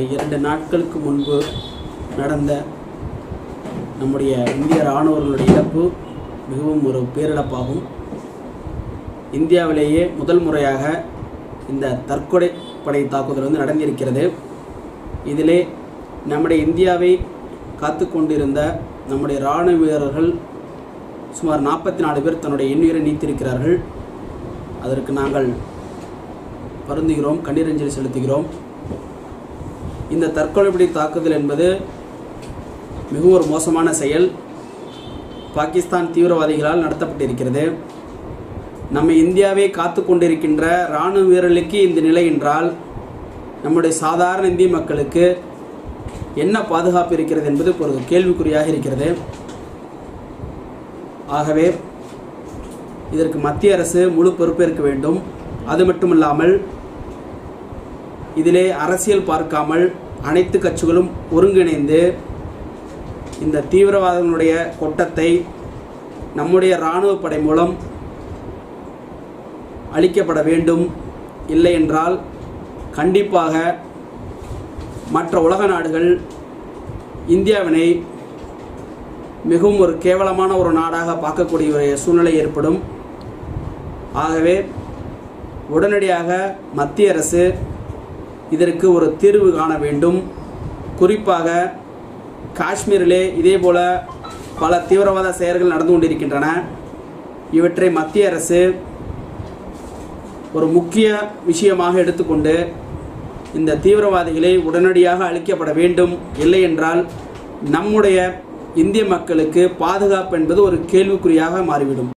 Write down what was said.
இரண்டு நாட்களுக்கு முன்பு நடந்த நம்முடைய இந்திய இராணுவர்களுடைய இழப்பு மிகவும் ஒரு பேரிழப்பாகும். இந்தியாவிலேயே முதல் முறையாக இந்த தற்கொலை படை தாக்குதல் வந்து நடந்திருக்கிறது. இதிலே நம்முடைய இந்தியாவை காத்து கொண்டிருந்த நம்முடைய இராணுவ வீரர்கள் சுமார் நாற்பத்தி நாலு பேர் தன்னுடைய எண்ணுயிரை நீத்திருக்கிறார்கள். அதற்கு நாங்கள் வருந்துகிறோம் கண்ணீரஞ்சலி செலுத்துகிறோம். இந்த தற்கொலைப்படி தாக்குதல் என்பது மிகவும் ஒரு மோசமான செயல். பாகிஸ்தான் தீவிரவாதிகளால் நடத்தப்பட்டிருக்கிறது. நம்ம இந்தியாவை காத்து கொண்டிருக்கின்ற இராணுவ வீரர்களுக்கு இந்த நிலை என்றால் நம்முடைய சாதாரண இந்திய மக்களுக்கு என்ன பாதுகாப்பு இருக்கிறது என்பது ஒரு கேள்விக்குறியாக இருக்கிறது. ஆகவே இதற்கு மத்திய அரசு முழு பொறுப்பேற்க வேண்டும். அது மட்டுமல்லாமல் இதிலே அரசியல் பார்க்காமல் அனைத்து கட்சிகளும் ஒருங்கிணைந்து இந்த தீவிரவாதங்களுடைய கொட்டத்தை நம்முடைய இராணுவ படை மூலம் அளிக்கப்பட வேண்டும். இல்லை என்றால் கண்டிப்பாக மற்ற உலக நாடுகள் இந்தியாவினை மிகவும் ஒரு கேவலமான ஒரு நாடாக பார்க்கக்கூடிய ஒரு சூழ்நிலை ஏற்படும். ஆகவே உடனடியாக மத்திய அரசு இதற்கு ஒரு தீர்வு காண வேண்டும். குறிப்பாக காஷ்மீரிலே இதேபோல பல தீவிரவாத செயல்கள் நடந்து கொண்டிருக்கின்றன. இவற்றை மத்திய அரசு ஒரு முக்கிய விஷயமாக எடுத்துக்கொண்டு இந்த தீவிரவாதிகளை உடனடியாக அழிக்கப்பட வேண்டும். இல்லை என்றால் நம்முடைய இந்திய மக்களுக்கு பாதுகாப்பு என்பது ஒரு கேள்விக்குறியாக மாறிவிடும்.